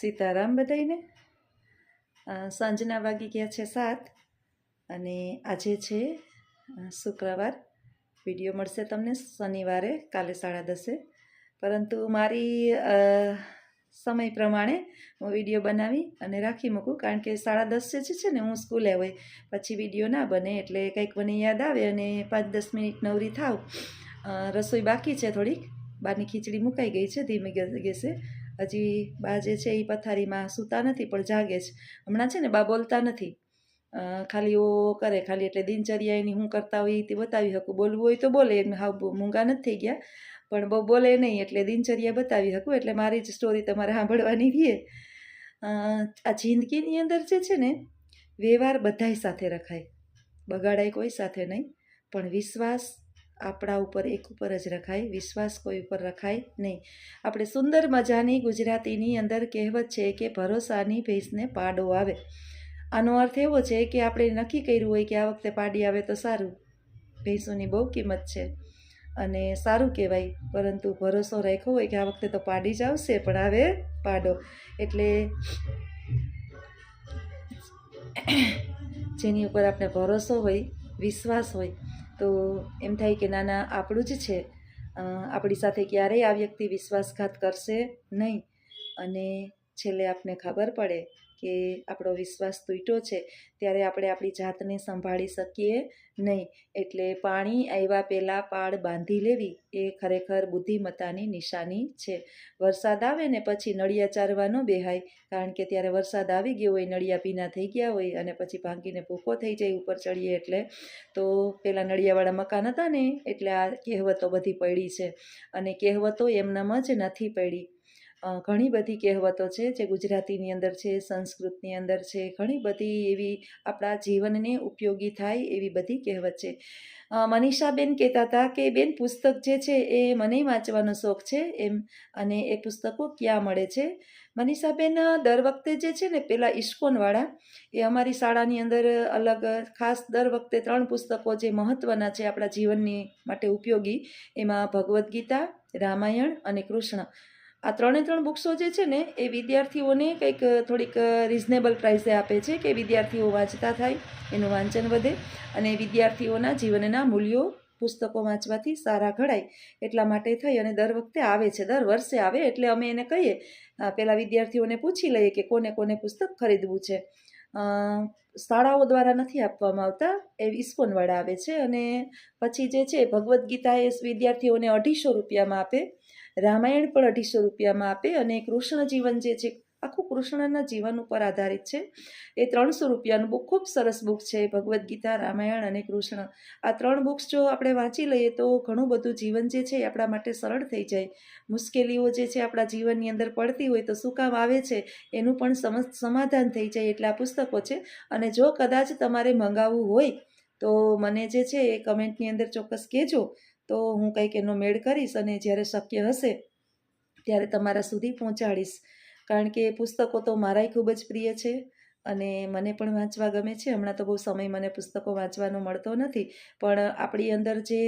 સીતારામ બધાઈને સાંજના વાગી ગયા છે સાત અને આજે છે શુક્રવાર. વીડિયો મળશે તમને શનિવારે, કાલે સાડા દસે. પરંતુ મારી સમય પ્રમાણે હું વીડિયો બનાવી અને રાખી મૂકું, કારણ કે સાડા દસ જે છે ને હું સ્કૂલે હોય, પછી વીડિયો ના બને એટલે કંઈક મને યાદ આવે અને પાંચ દસ મિનિટ નવરી થાવ. રસોઈ બાકી છે થોડીક. બહારની ખીચડી મુકાઈ ગઈ છે, ધીમે ગેસ- હજી બા જે છે એ પથારીમાં સૂતા નથી, પણ જાગે છે. હમણાં છે ને બા બોલતા નથી. ખાલી ઓ કરે, ખાલી એટલે દિનચર્યા એની હું કરતા હોય તે બતાવી શકું. બોલવું હોય તો બોલે એમ બહુ મૂંગા નથી થઈ ગયા. પણ બહુ બોલે નહીં, એટલે દિનચર્યા બતાવી શકું, એટલે મારી જ સ્ટોરી તમારે સાંભળવાની રહીએ આ જિંદગીની અંદર જે છે ને, વ્યવહાર બધાય સાથે રખાય. બગાડાય કોઈ સાથે નહીં, પણ વિશ્વાસ આપણા ઉપર એક ઉપર જ રખાય, વિશ્વાસ કોઈ ઉપર રખાય નહીં. આપણે સુંદર મજાની ગુજરાતીની અંદર કહેવત છે કે ભરોસાની ભેંસને પાડો આવે. આનો અર્થ એવો છે કે આપણે નક્કી કર્યું હોય કે આ વખતે પાડી આવે તો સારું. ભેંસોની બહુ કિંમત છે અને સારું કહેવાય, પરંતુ ભરોસો રાખ્યો હોય કે આ વખતે તો પાડી જ આવશે, પણ આવે પાડો. એટલે જેની ઉપર આપણે ભરોસો હોય, વિશ્વાસ હોય તો એમ થાય કે નાના આપણું જ છે. આપણી સાથે ક્યારેય આ વ્યક્તિ વિશ્વાસઘાત કરશે નહીં. અને છેલ્લે આપને ખબર પડે કે આપણો વિશ્વાસ તૂટ્યો છે, ત્યારે આપણે આપણી જાતને સંભાળી શકીએ નહીં. એટલે પાણી આવ્યા પહેલાં પાળ બાંધી લેવી એ ખરેખર બુદ્ધિમત્તાની નિશાની છે. વરસાદ આવે ને પછી નળિયા ચારવા ન બેહાય, કારણ કે ત્યારે વરસાદ આવી ગયો હોય, નળિયા ભીના થઈ ગયા હોય અને પછી ભાંગીને ભૂખો થઈ જાય ઉપર ચડીએ એટલે, તો પેલા નળિયાવાળા મકાન હતા ને, એટલે આ કહેવતો બધી પડી છે. અને કહેવતો એમનામાં જ નથી પડી. ઘણી બધી કહેવતો છે જે ગુજરાતીની અંદર છે, સંસ્કૃતની અંદર છે, ઘણી બધી એવી આપણા જીવનને ઉપયોગી થાય એવી બધી કહેવત છે. મનીષાબેન કહેતા હતા કે, બેન, પુસ્તક જે છે એ મને વાંચવાનો શોખ છે એમ, અને એ પુસ્તકો ક્યાં મળે છે? મનીષાબેન દર વખતે જે છે ને પેલા ઇસ્કોનવાળા એ અમારી શાળાની અંદર અલગ ખાસ દર વખતે ત્રણ પુસ્તકો જે મહત્ત્વના છે આપણા જીવનની માટે ઉપયોગી, એમાં ભગવદ્ ગીતા, રામાયણ અને કૃષ્ણ. આ ત્રણે ત્રણ બુક્સો જે છે ને, એ વિદ્યાર્થીઓને કંઈક થોડીક રિઝનેબલ પ્રાઇસે આપે છે કે વિદ્યાર્થીઓ વાંચતા થાય, એનું વાંચન વધે અને વિદ્યાર્થીઓના જીવનના મૂલ્યો પુસ્તકો વાંચવાથી સારા ઘડાય, એટલા માટે થઈ અને દર વખતે આવે છે, દર વર્ષે આવે એટલે અમે એને કહીએ પહેલાં વિદ્યાર્થીઓને પૂછી લઈએ કે કોને કોને પુસ્તક ખરીદવું છે. શાળાઓ દ્વારા નથી આપવામાં આવતા, એ ઇસ્કોનવાળા આવે છે અને પછી જે છે, ભગવદ્ ગીતા એ વિદ્યાર્થીઓને અઢીસો રૂપિયામાં આપે રામાયણ પણ અઢીસો રૂપિયામાં આપે અને કૃષ્ણ જીવન જે છે, આખું કૃષ્ણના જીવન ઉપર આધારિત છે. એ ત્રણસો રૂપિયાનું બુક, ખૂબ સરસ બુક છે, ભગવદ્ ગીતા, રામાયણ અને કૃષ્ણ. આ ત્રણ બુક્સ જો આપણે વાંચી લઈએ તો ઘણું બધું જીવન જે છે એ આપણા માટે સરળ થઈ જાય. મુશ્કેલીઓ જે છે આપણા જીવનની અંદર પડતી હોય તો શું કામ આવે છે, એનું પણ સમ સમાધાન થઈ જાય એટલે પુસ્તકો છે. અને જો કદાચ તમારે મંગાવવું હોય તો મને જે છે એ કમેન્ટની અંદર ચોક્કસ કહેજો. તો હું કંઈક એનો મેળ કરીશ અને જ્યારે શક્ય હશે ત્યારે તમારા સુધી પહોંચાડીશ. કારણ કે પુસ્તકો તો મારાય ખૂબ જ પ્રિય છે અને મને પણ વાંચવા ગમે છે. હમણાં તો બહુ સમય મને પુસ્તકો વાંચવાનો મળતો નથી. પણ આપણી અંદર જે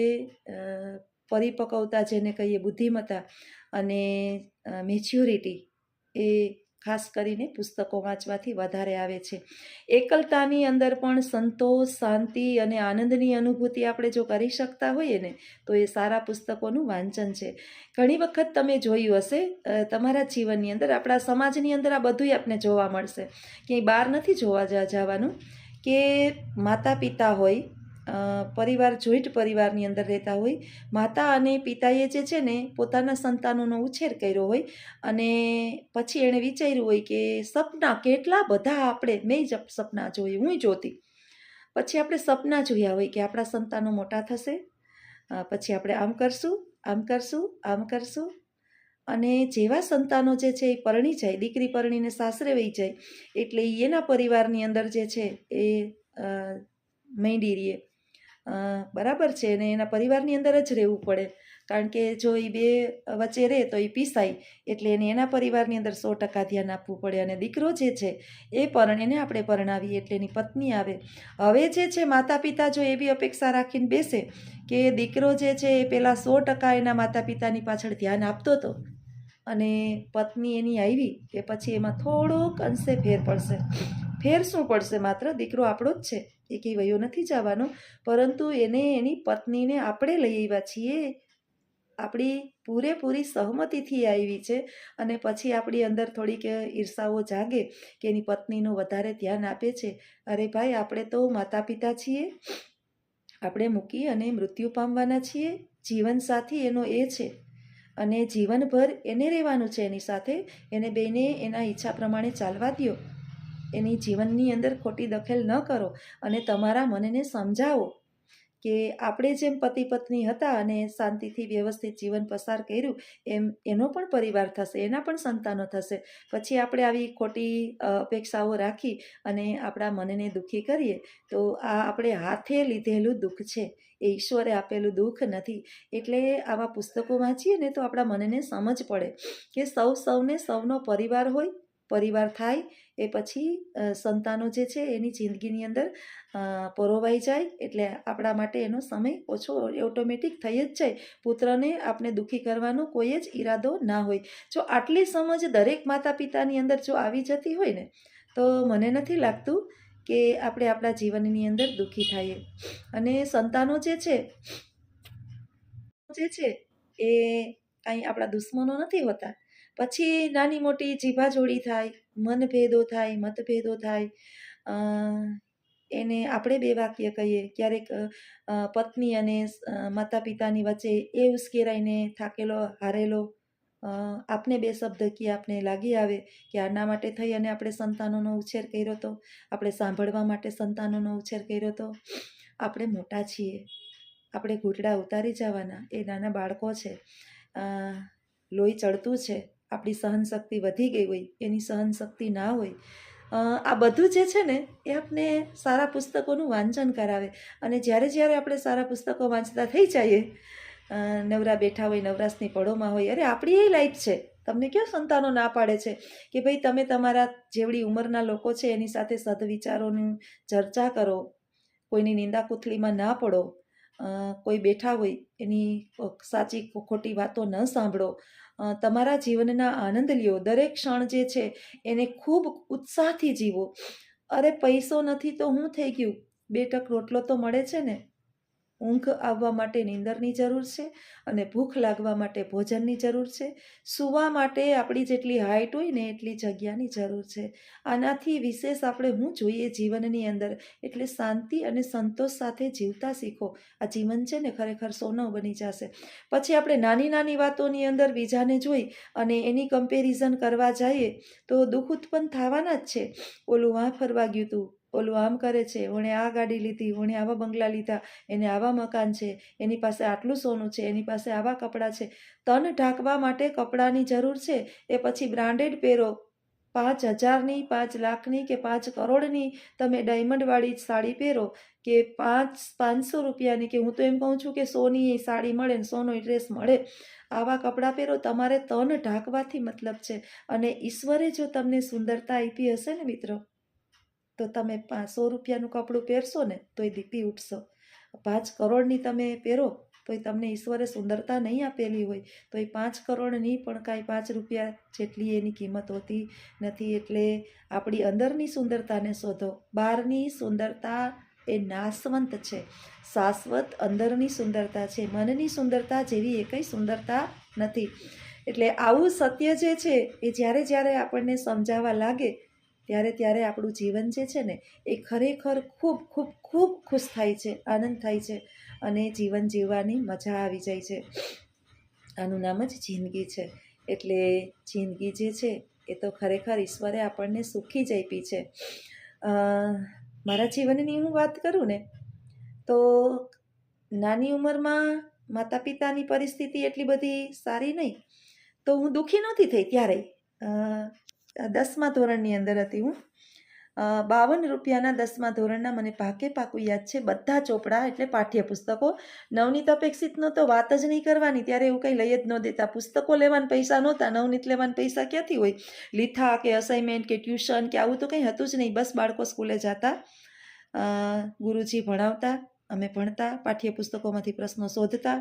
પરિપક્વતા જેને કહીએ બુદ્ધિમત્તા અને મેચ્યોરિટી એ ખાસ કરીને પુસ્તકો વાંચવાથી વધારે આવે છે. એકલતાની અંદર પણ સંતોષ, શાંતિ અને આનંદની અનુભૂતિ આપણે જો કરી શકતા હોઈએ ને, તો એ સારા પુસ્તકોનું વાંચન છે. ઘણી વખત તમે જોયું હશે તમારા જીવનની અંદર, આપણા સમાજની અંદર આ બધુંય આપને જોવા મળશે. ક્યાંય બહાર નથી જોવા જવાનું કે માતા પિતા હોય પરિવાર જોઈન્ટ પરિવારની અંદર રહેતા હોય. માતા અને પિતાએ જે છે ને પોતાના સંતાનોનો ઉછેર કર્યો હોય અને પછી એણે વિચાર્યું હોય કે સપના કેટલા બધા આપણે મેં જ સપના જોઈએ હું જોતી. પછી આપણે સપના જોયા હોય કે આપણા સંતાનો મોટા થશે. પછી આપણે આમ કરશું આમ કરશું આમ કરશું. અને જેવા સંતાનો જે છે એ પરણી જાય, દીકરી પરણીને સાસરે વહી જાય, એટલે એના પરિવારની અંદર જે છે એ મૈંડી રહીએ બરાબર છે અને એના પરિવારની અંદર જ રહેવું પડે. કારણ કે જો એ બે વચ્ચે રહે તો એ પીસાય. એટલે એને એના પરિવારની અંદર સો ટકા ધ્યાન આપવું પડે અને દીકરો જે છે, એ પરણ એને આપણે પરણાવીએ એટલે એની પત્ની આવે. હવે જે છે માતા પિતા જો એવી અપેક્ષા રાખીને બેસે કે દીકરો જે છે, એ પહેલાં સો ટકા એના માતા પિતાની પાછળ ધ્યાન આપતો હતો અને પત્ની એની આવી કે પછી એમાં થોડોક અંશે ફેર પડશે. ફેર શું પડશે. માત્ર દીકરો આપણો જ છે. એ કંઈ વયો નથી જવાનો. પરંતુ એને એની પત્નીને આપણે લઈ આવ્યા છીએ. આપણી પૂરેપૂરી સહમતિથી આવી છે. અને પછી આપણી અંદર થોડીક ઈર્ષાઓ જાગે કે એની પત્નીનું વધારે ધ્યાન આપે છે. અરે ભાઈ, આપણે તો માતા પિતા છીએ. આપણે મૂકી અને મૃત્યુ પામવાના છીએ. જીવનસાથી એનો એ છે. અને જીવનભર એને રહેવાનું છે એની સાથે. એને બેને એના ઈચ્છા પ્રમાણે ચાલવા દ્યો. એની જીવનની અંદર ખોટી દખલ ન કરો અને તમારા મનને સમજાવો કે આપણે જેમ પતિ પત્ની હતા અને શાંતિથી વ્યવસ્થિત જીવન પસાર કર્યું, એમ એનો પણ પરિવાર થશે, એના પણ સંતાનો થશે. પછી આપણે આવી ખોટી અપેક્ષાઓ રાખી અને આપણા મનને દુઃખી કરીએ, તો આ આપણે હાથે લીધેલું દુઃખ છે. એ ઈશ્વરે આપેલું દુઃખ નથી. એટલે આવા પુસ્તકો વાંચીએ ને તો આપણા મનને સમજ પડે કે સૌ સૌને સૌનો પરિવાર હોય, પરિવાર થાય એ પછી સંતાનો જે છે એની જિંદગીની અંદર પરોવાઈ જાય એટલે આપણા માટે એનો સમય ઓછો ઓટોમેટિક થઈ જ જાય. પુત્રને આપણે દુઃખી કરવાનો કોઈ જ ઈરાદો ના હોય. જો આટલી સમજ દરેક માતા પિતાની અંદર જો આવી જતી હોય ને, તો મને નથી લાગતું કે આપણે આપણા જીવનની અંદર દુઃખી થઈએ. અને સંતાનો જે છે જે છે એ કાંઈ આપણા દુશ્મનો નથી હોતા. પછી નાની મોટી જીભાજોડી થાય મનભેદો થાય, મતભેદો થાય એને આપણે બે વાક્ય કહીએ. ક્યારેક પત્ની અને માતા પિતાની વચ્ચે એ ઉશ્કેરાઈને થાકેલો, હારેલો આપને બે શબ્દ કે આપને લાગી આવે કે આના માટે થઈ અને આપણે સંતાનોનો ઉછેર કર્યો હતો આપણે સાંભળવા માટે સંતાનોનો ઉછેર કર્યો હતો આપણે મોટા છીએ. આપણે ઘૂંટડા ઉતારી જવાના. એ નાના બાળકો છે. લોહી ચડતું છે. આપણી સહનશક્તિ વધી ગઈ હોય, એની સહનશક્તિ ના હોય આ બધું જે છે ને, એ આપણે સારા પુસ્તકોનું વાંચન કરાવે. અને જ્યારે જ્યારે આપણે સારા પુસ્તકો વાંચતા થઈ જઈએ નવરા બેઠા હોય, નવરાશની પળોમાં હોય, અરે આપણી એ લાઈફ છે. તમને ક્યાં સંતાનો ના પાડે છે? કે ભાઈ તમે તમારા જેવડી ઉંમરના લોકો છે, એની સાથે સદવિચારોની ચર્ચા કરો, કોઈની નિંદા કુથલીમાં ના પડો કોઈ બેઠા હોય, એની સાચી ખોટી વાતો ન સાંભળો તમારા જીવનના આનંદ લ્યો દરેક ક્ષણ જે છે, એને ખૂબ ઉત્સાહથી જીવો. અરે, પૈસો નથી તો હું થઈ ગયું? બે ટક રોટલો તો મળે છે ને? ઊંઘ આવવા માટે નીંદરની જરૂર છે અને ભૂખ લાગવા માટે ભોજનની જરૂર છે. સૂવા માટે આપણી જેટલી હાઇટ હોય ને એટલી જગ્યાની જરૂર છે. આનાથી વિશેષ આપણે હું જોઈએ જીવનની અંદર? એટલે શાંતિ અને સંતોષ સાથે જીવતા શીખો. આ જીવન છે ને ખરેખર સોનું બની જશે. પછી આપણે નાની નાની વાતોની અંદર બીજાને જોઈ અને એની કમ્પેરિઝન કરવા જઈએ તો દુઃખ ઉત્પન્ન થવાના જ છે. ઓલું વાં ફરવા ગયું હતું ઓલું આમ કરે છે, ઓણે આ ગાડી લીધી, ઓણે આવા બંગલા લીધા, એને આવા મકાન છે, એની પાસે આટલું સોનું છે, એની પાસે આવા કપડાં છે, તન ઢાંકવા માટે કપડાની જરૂર છે, એ પછી બ્રાન્ડેડ પહેરો. પાંચ હજારની, પાંચ લાખની કે પાંચ કરોડની તમે ડાયમંડવાળી સાડી પહેરો કે પાંચ, પાંચસો રૂપિયાની કે હું તો એમ કહું છું કે સોની સાડી મળે ને સોનો ડ્રેસ મળે, આવા કપડાં પહેરો, તમારે તન ઢાંકવાથી મતલબ છે. અને ઈશ્વરે જો તમને સુંદરતા આપી હશે ને મિત્રો તો તમે પાંચસો રૂપિયાનું કપડું પહેરશો ને તોય દીપી ઉઠશો. પાંચ કરોડની તમે પહેરો, તોય તમને ઈશ્વરે સુંદરતા નહીં આપેલી હોય તો એ પાંચ કરોડની પણ કાંઈ પાંચ રૂપિયા જેટલી એની કિંમત હોતી નથી એટલે આપણી અંદરની સુંદરતાને શોધો. બહારની સુંદરતા એ નાશવંત છે. શાશ્વત અંદરની સુંદરતા છે. મનની સુંદરતા જેવી એકઈ સુંદરતા નથી. એટલે આવું સત્ય જે છે, એ જ્યારે જ્યારે આપણને સમજાવવા લાગે ત્યારે ત્યારે આપણું જીવન જે છે ને, એ ખરેખર ખૂબ ખૂબ ખૂબ ખુશ થાય છે, આનંદ થાય છે અને જીવન જીવવાની મજા આવી જાય છે. આનું નામ જ જિંદગી છે. એટલે જિંદગી જે છે, એ તો ખરેખર ઈશ્વરે આપણને સુખી જ આપી છે. મારા જીવનની હું વાત કરું ને, તો નાની ઉંમરમાં માતા પિતાની પરિસ્થિતિ એટલી બધી સારી નહીં, તો હું દુઃખી નહોતી થઈ ત્યારે દસમા ધોરણની અંદર હતી હું. બાવન રૂપિયાના દસમા ધોરણના મને પાકે પાકું યાદ છે. બધા ચોપડા એટલે પાઠ્યપુસ્તકો. નવનીત અપેક્ષિતનો તો વાત જ નહીં કરવાની. ત્યારે એવું કંઈ લઈ જ ન દેતા. પુસ્તકો લેવાના પૈસા નહોતા. નવનીત લેવાના પૈસા ક્યાંથી હોય? લીથા કે અસાઇનમેન્ટ કે ટ્યુશન કે આવું તો કંઈ હતું જ નહીં. બસ બાળકો સ્કૂલે જતા. ગુરુજી ભણાવતા. અમે ભણતા. પાઠ્યપુસ્તકોમાંથી પ્રશ્નો શોધતા.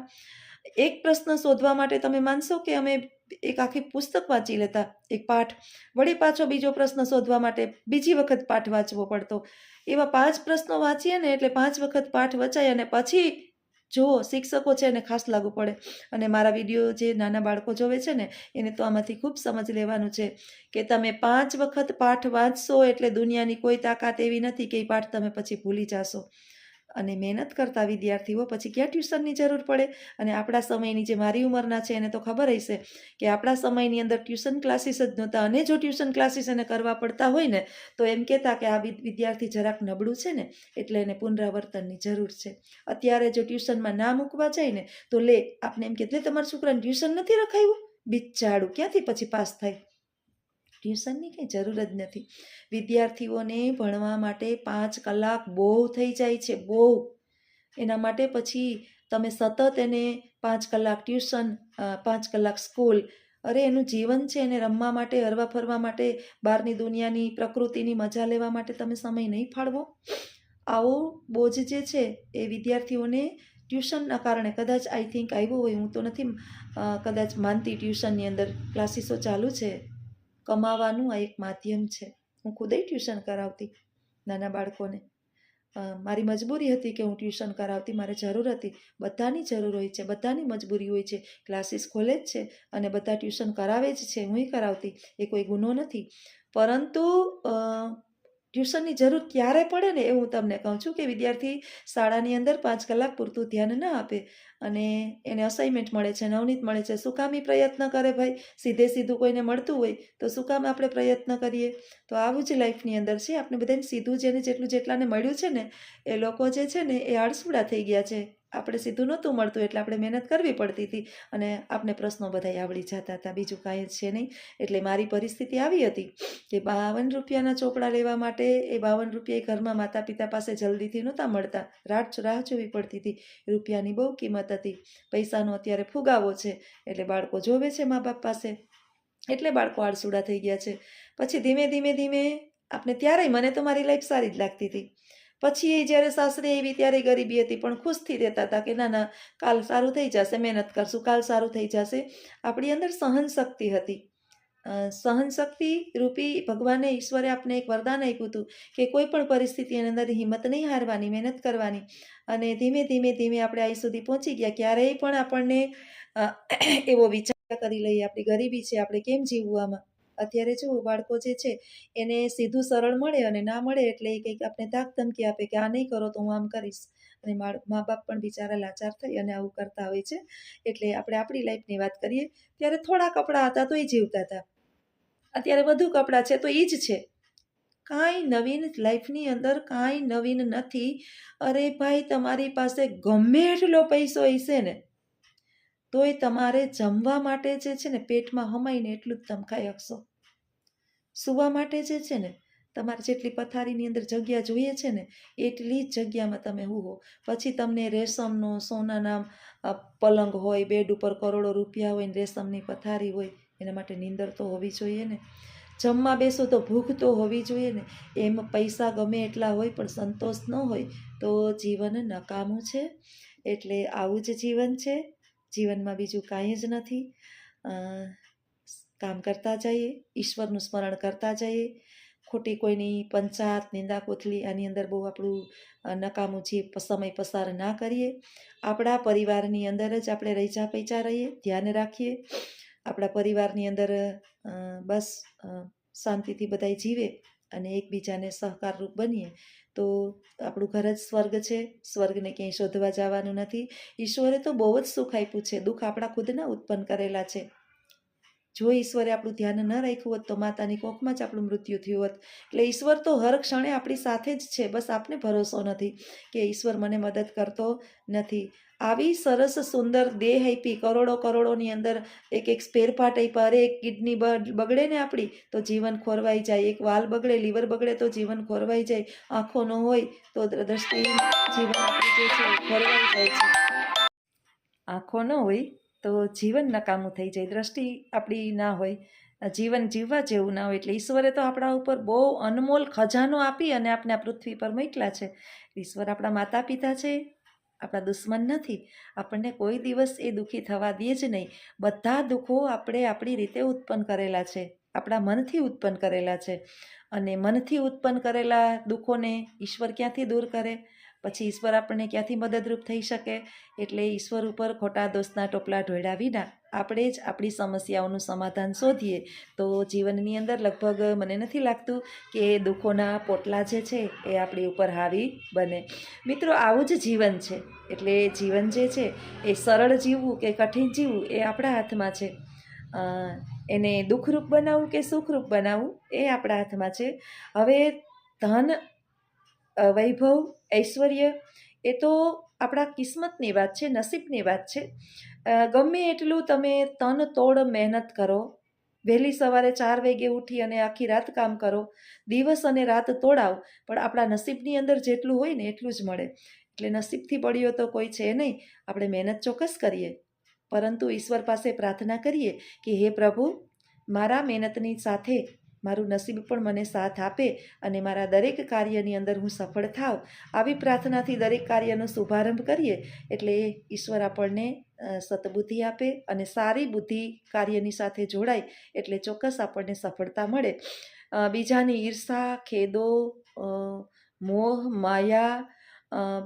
એક પ્રશ્ન શોધવા માટે તમે માનશો કે અમે એક આખી પુસ્તક વાંચી લેતા? એક પાઠ. વળી પાછો બીજો પ્રશ્ન શોધવા માટે બીજી વખત પાઠ વાંચવો પડતો. એવા પાંચ પ્રશ્નો વાંચીએ ને એટલે પાંચ વખત પાઠ વચાય અને પછી જો શિક્ષકો છે એને ખાસ લાગુ પડે. અને મારા વીડિયો જે નાના બાળકો જોવે છે ને, એને તો આમાંથી ખૂબ સમજ લેવાનું છે કે તમે પાંચ વખત પાઠ વાંચશો એટલે દુનિયાની કોઈ તાકાત એવી નથી કે એ પાઠ તમે પછી ભૂલી જાશો. અને મહેનત કરતા વિદ્યાર્થીઓ પછી ક્યાં ટ્યુશનની જરૂર પડે? અને આપણા સમયની જે મારી ઉંમરના છે, એને તો ખબર હશે કે આપણા સમયની અંદર ટ્યુશન ક્લાસીસ જ નહોતા. અને જો ટ્યુશન ક્લાસીસ એને કરવા પડતા હોય ને, તો એમ કહેતા કે આ વિદ- વિદ્યાર્થી જરાક નબળું છે ને, એટલે એને પુનરાવર્તનની જરૂર છે. અત્યારે જો ટ્યુશનમાં ના મૂકવા જાય ને, તો લે આપણે એમ કહેતું તમારા છોકરાને ટ્યુશન નથી રખાયું? બિચારું, ક્યાંથી પછી પાસ થાય? ટ્યુશનની કંઈ જરૂર જ નથી. વિદ્યાર્થીઓને ભણવા માટે પાંચ કલાક બહુ થઈ જાય છે, બહુ. એના માટે પછી તમે સતત એને પાંચ કલાક ટ્યુશન પાંચ કલાક સ્કૂલ, અરે, એનું જીવન છે એને રમવા માટે, હરવા ફરવા માટે, બહારની દુનિયાની પ્રકૃતિની મજા લેવા માટે તમે સમય નહીં ફાળવો. આવો બોજ જે છે એ વિદ્યાર્થીઓને ટ્યુશનના કારણે કદાચ આઈ થિંક આવ્યો હોય, હું તો નથી કદાચ માનતી ટ્યુશનની અંદર ક્લાસીસો ચાલુ છે. કમાવાનું આ એક માધ્યમ છે. હું ખુદે ટ્યુશન કરાવતી નાના બાળકોને. મારી મજબૂરી હતી કે હું ટ્યુશન કરાવતી, મારે જરૂર હતી. બધાની જરૂર હોય છે, બધાની મજબૂરી હોય છે. ક્લાસીસ ખોલે જ છે અને બધા ટ્યુશન કરાવે જ છે. હુંય કરાવતી, એ કોઈ ગુનો નથી. પરંતુ ટ્યુશનની જરૂર ક્યારે પડે ને એ હું તમને કહું છું કે વિદ્યાર્થી શાળાની અંદર પાંચ કલાક પૂરતું ધ્યાન ન આપે અને એને અસાઇનમેન્ટ મળે છે, નવનીત મળે છે. શું કામ એ પ્રયત્ન કરે ભાઈ? સીધે સીધું કોઈને મળતું હોય તો શું કામ આપણે પ્રયત્ન કરીએ? તો આવું જ લાઈફની અંદર છે. આપણે બધાને સીધું જેને જેટલું જેટલાને મળ્યું છે ને એ લોકો જે છે ને એ આળસુડા થઈ ગયા છે. આપણે સીધું નહોતું મળતું એટલે આપણે મહેનત કરવી પડતી હતી અને આપણે પ્રશ્નો બધાય આવડી જતા હતા. બીજું કાંઈ છે નહીં. એટલે મારી પરિસ્થિતિ આવી હતી કે બાવન રૂપિયાના ચોપડા લેવા માટે એ બાવન રૂપિયા ઘરમાં માતા પિતા પાસે જલ્દીથી નહોતા મળતા. રાત રાહ જોવી પડતી હતી. રૂપિયાની બહુ કિંમત હતી. પૈસાનો અત્યારે ફુગાવો છે એટલે બાળકો જોવે છે મા બાપ પાસે. એટલે બાળકો આળસુડા થઈ ગયા છે. પછી ધીમે ધીમે ધીમે આપણે ત્યારેય મને તો મારી લાઈફ સારી જ લાગતી હતી. પછી એ જ્યારે સાસરે આવી ત્યારે ગરીબી હતી, પણ ખુશથી રહેતા હતા કે ના ના, કાલ સારું થઈ જશે, મહેનત કરશું, કાલ સારું થઈ જશે. આપણી અંદર સહન શક્તિ હતી. સહન શક્તિ રૂપી ભગવાને ઈશ્વરે આપને એક વરદાન આપ્યું હતું કે કોઈ પણ પરિસ્થિતિની અંદર હિંમત નહીં હારવાની, મહેનત કરવાની. અને ધીમે ધીમે ધીમે આપણે અહીં સુધી પહોંચી ગયા. ક્યારેય પણ આપણને એવો વિચાર કરી લઈએ, આપણી ગરીબી છે, આપણે કેમ જીવવું આમાં? અત્યારે જુઓ બાળકો જે છે, એને સીધું સરળ મળે અને ના મળે એટલે એ કંઈક આપણે તાક ધમકી આપે કે આ નહીં કરો તો હું આમ કરીશ. અને મા બાપ પણ બિચારા લાચાર થઈ અને આવું કરતા હોય છે. એટલે આપણે આપણી લાઈફની વાત કરીએ, ત્યારે થોડા કપડાં હતા તો એ જીવતા હતા. અત્યારે વધુ કપડાં છે તો એ જ છે. કાંઈ નવીન લાઈફની અંદર કાંઈ નવીન નથી. અરે ભાઈ, તમારી પાસે ગમે એટલો પૈસો હશે ને. તોય તમારે જમવા માટે જે છે ને પેટમાં હમાઈને એટલું જ તમે શકશો સૂવા માટે જે છે ને તમારે જેટલી પથારીની અંદર જગ્યા જોઈએ છે ને એટલી જ જગ્યામાં તમે હુવો. પછી તમને રેશમનો સોનાના પલંગ હોય, બેડ ઉપર કરોડો રૂપિયા હોય ને રેશમની પથારી હોય, એના માટે નીંદર તો હોવી જોઈએ ને. જમવા બેસો તો ભૂખ તો હોવી જોઈએ ને. એમ પૈસા ગમે એટલા હોય પણ સંતોષ ન હોય તો જીવન નકામું છે. એટલે આવું જ જીવન છે. જીવનમાં બીજું કાંઈ જ નથી. કામ કરતા જઈએ, ઈશ્વરનું સ્મરણ કરતા જઈએ. ખોટી કોઈની પંચાત, નિંદા કોથલી આની અંદર બહુ આપણું નકામું જીવ સમય પસાર ના કરીએ. આપણા પરિવારની અંદર જ આપણે રહીજા પૈચા રહીએ, ધ્યાન રાખીએ. આપણા પરિવારની અંદર બસ શાંતિથી બધાય જીવે. અને એકબીજાને સહકારરૂપ બનીએ, તો આપણું ઘર જ સ્વર્ગ છે. સ્વર્ગને ક્યાંય શોધવા જવાનું નથી. ઈશ્વરે તો બહુ જ સુખ આપ્યું છે. દુઃખ આપણા ખુદના ઉત્પન્ન કરેલા છે. જો ઈશ્વરે આપણું ધ્યાન ન રાખ્યું હોત, તો માતાની કોખમાં જ આપણું મૃત્યુ થયું હોત. એટલે ઈશ્વર તો હર ક્ષણે આપણી સાથે જ છે, બસ આપને ભરોસો નથી કે ઈશ્વર મને મદદ કરતો નથી. આવી સરસ સુંદર દેહ આપી કરોડો કરોડોની અંદર એક એક સ્પેર પાર્ટ આપ્યા અરે એક કિડની બગડે ને આપણી, તો જીવન ખોરવાઈ જાય. એક વાલ બગડે, લીવર બગડે, તો જીવન ખોરવાઈ જાય. આંખો ન હોય, તો દ્રષ્ટિ જીવન આપણું જે છે ખોરવાઈ જાય છે. આંખો ન હોય તો જીવન નકામું થઈ જાય, દ્રષ્ટિ આપણી ના હોય. જીવન જીવવા જેવું ના હોય એટલે ઈશ્વરે તો આપણા ઉપર બહુ અનમોલ ખજાનો આપી અને આપણે આ પૃથ્વી પર મોકલા છે. ઈશ્વર આપણા માતા પિતા છે, આપણા દુશ્મન નથી. આપણને કોઈ દિવસ એ દુઃખી થવા દે જ નહીં. બધા દુઃખો આપણે આપણી રીતે ઉત્પન્ન કરેલા છે. આપણા મનથી ઉત્પન્ન કરેલા છે. અને મનથી ઉત્પન્ન કરેલા દુઃખોને ઈશ્વર ક્યાંથી દૂર કરે? પછી ઈશ્વર આપણને ક્યાંથી મદદરૂપ થઈ શકે? એટલે ઈશ્વર ઉપર ખોટા દોષના ટોપલા ઢોળ્યા વિના આપણે જ આપણી સમસ્યાઓનું સમાધાન શોધીએ. તો જીવનની અંદર લગભગ મને નથી લાગતું કે દુઃખોના પોટલા જે છે એ આપણી ઉપર હાવી બને. મિત્રો, આવું જ જીવન છે. એટલે જીવન જે છે એ સરળ જીવવું કે કઠિન જીવવું એ આપણા હાથમાં છે. એને દુઃખરૂપ બનાવવું કે સુખરૂપ બનાવવું એ આપણા હાથમાં છે. હવે ધન વૈભવ, ઐશ્વર્ય, એ તો આપણા કિસ્મતની વાત છે, નસીબની વાત છે. ગમે એટલું તમે તન તોડ મહેનત કરો, વહેલી સવારે ચાર વાગે ઉઠી અને આખી રાત કામ કરો, દિવસ અને રાત તોડાવ, પણ આપણા નસીબની અંદર જેટલું હોય ને એટલું જ મળે. એટલે નસીબથી પડ્યો તો કોઈ છે નહીં, આપણે મહેનત ચોક્કસ કરીએ. પરંતુ ઈશ્વર પાસે પ્રાર્થના કરીએ કે, હે પ્રભુ, મારા મહેનતની સાથે મારું નસીબ પણ મને સાથ આપે અને મારા દરેક કાર્યની અંદર હું સફળ થાવ. આવી પ્રાર્થનાથી દરેક કાર્યનો શુભારંભ કરીએ એટલે ઈશ્વર આપણને સતબુદ્ધિ આપે અને સારી બુદ્ધિ કાર્યની સાથે જોડાય એટલે ચોક્કસ આપણને સફળતા મળે. બીજાની ઈર્ષા, ખેદો મોહ, માયા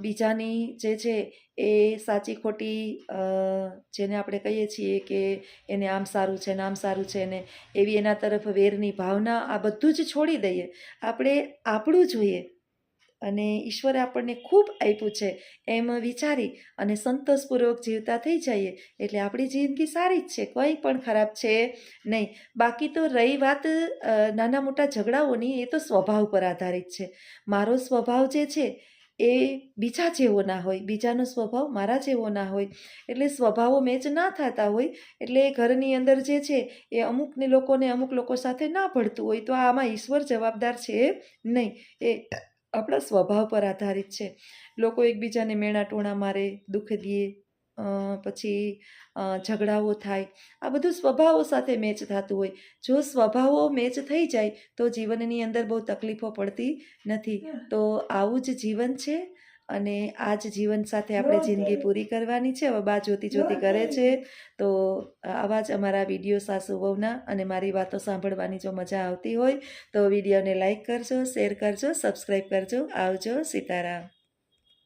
બીજાની જે છે એ સાચી ખોટી જેને આપણે કહીએ છીએ કે એને આમ સારું છે ને આમ સારું છે ને એવી એના તરફ વેરની ભાવના આ બધું જ છોડી દઈએ. આપણે આપણું જોઈએ. અને ઈશ્વરે આપણને ખૂબ આપ્યું છે એમ વિચારી અને સંતોષપૂર્વક જીવતા થઈ જઈએ. એટલે આપણી જિંદગી સારી જ છે, કંઈ પણ ખરાબ છે નહીં. બાકી તો રહી વાત નાના મોટા ઝઘડાઓની એ તો સ્વભાવ પર આધારિત છે. મારો સ્વભાવ જે છે એ બીજા જેવો ના હોય, બીજાનો સ્વભાવ મારા જેવો ના હોય. એટલે સ્વભાવો મેચ ના થતા હોય, એટલે ઘરની અંદર જે છે, એ અમુકને લોકોને અમુક લોકો સાથે ના ભળતું હોય, તો આમાં ઈશ્વર જવાબદાર છે નહીં. એ આપણા સ્વભાવ પર આધારિત છે. લોકો એકબીજાને મેણા ટોણા મારે, દુઃખ દે પછી ઝઘડાઓ થાય. આ બધું સ્વભાવો સાથે મેચ થતું હોય. જો સ્વભાવો મેચ થઈ જાય તો જીવનની અંદર બહુ તકલીફો પડતી નથી. તો આવું જ જીવન છે અને આ જ જીવન સાથે આપણે જિંદગી પૂરી કરવાની છે. હવે બા જોતી જોતી કરે છે. તો આવા જ અમારા વીડિયો સાસુ વહુના અને મારી વાતો સાંભળવાની જો મજા આવતી હોય તો વિડીયોને લાઈક કરજો શેર કરજો સબસ્ક્રાઈબ કરજો. આવજો સીતારામ.